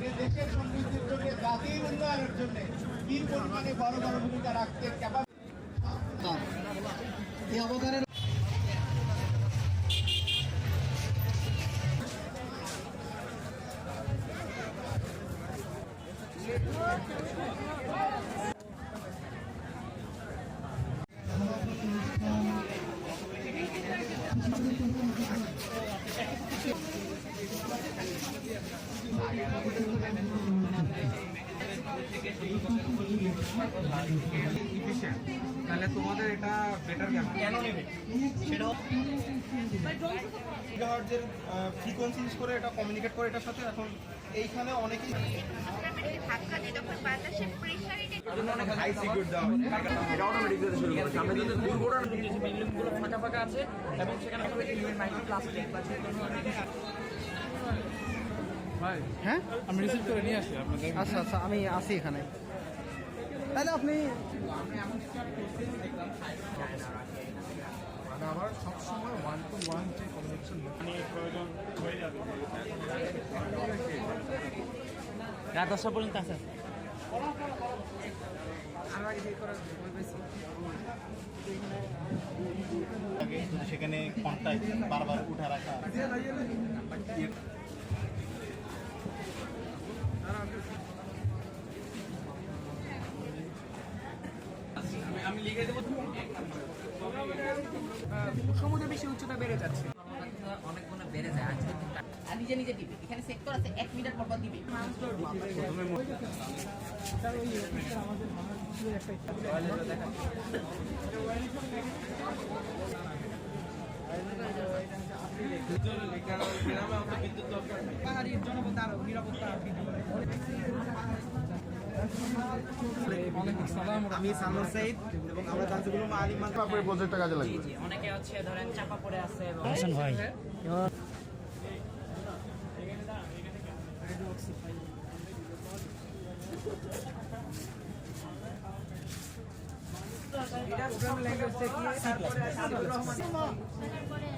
যে দেশের সমৃদ্ধির জন্য জাতির উন্নয়নের জন্য কি পরিমাণে বড় বড় ভূমিকা রাখতে ক্যাপাবিলিটি এই অবদানের তাহলে তোমাদের এটা বেটার কেন কেন নেবে গিগাহার্টজের ফ্রিকোয়েন্সি ইউজ করে এটা কমিউনিকেট করে এটার সাথে এখন এইখানে অনেকেই ফাঁকা ফাঁকা আছে এবং সেখানে প্লাস্টিক বা হ্যাঁ? আমি রিসিভ করে নিয়ে আসি আচ্ছা আচ্ছা আমি আছি এখানে। তাহলে আপনি সবসময় ওয়ান টু ওয়ান যে কমিউনিকেশন প্রয়োজন হয়ে যাবে। রাত দশটা পর্যন্ত আছে সেখানে কন্ট্যাক্ট বারবার উঠে রাখা। আমি লিখে দেবো সমুদ্র বেশি উচ্চতা বেড়ে যাচ্ছে অনেক গুণ বেড়ে আর নিজে নিজে দিবে সেক্টর আছে এক মিটার পর পর দিবে নেই জনপদ আরও নিরাপত্তা। আমি সামর সাইদ এবং আমরা মান প্রজেক্টটা কাজে জি অনেকে হচ্ছে ধরেন চাপা পড়ে আছে এবং ভাই। এটা প্রোগ্রাম ল্যাঙ্গুয়েজ থেকে তারপরে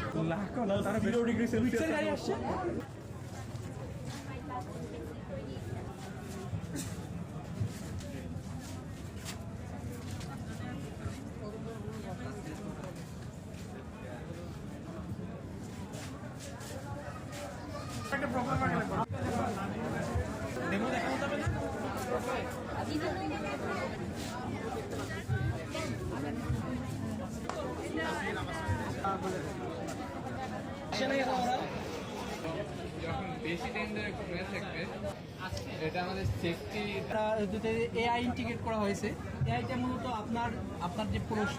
আসাদুর রহমান তারা জিরো ডিগ্রি সেলসিয়াস গাড়ি আসছে? যখন বেশি টাইম ধরে থাকবে এটা আমাদের সেফটি এআই ইন্টিগ্রেট করা হয়েছে। এআইটা মূলত আপনার আপনার যে প্রশ্ন।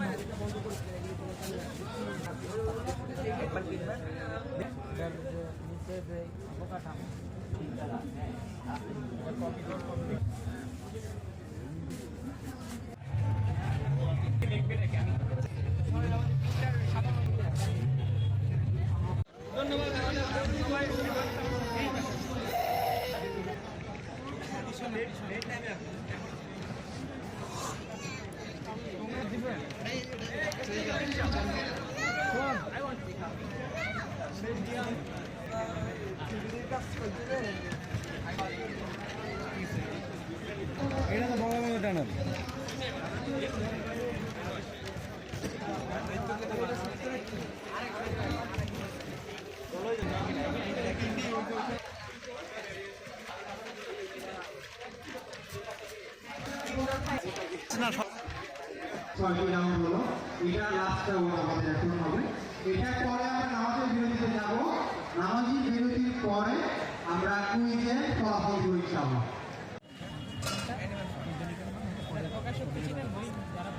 এটা তো বড় বড় টানার ছয়টি রাউন্ড হলো, এটা লাস্ট আমাদের, এখন হবে। এটার পরে আমরা নামাজের বিরতিতে যাব। নামাজি বিরতির পরে আমরা কুইজের ফলাফল ছিলেন? যারা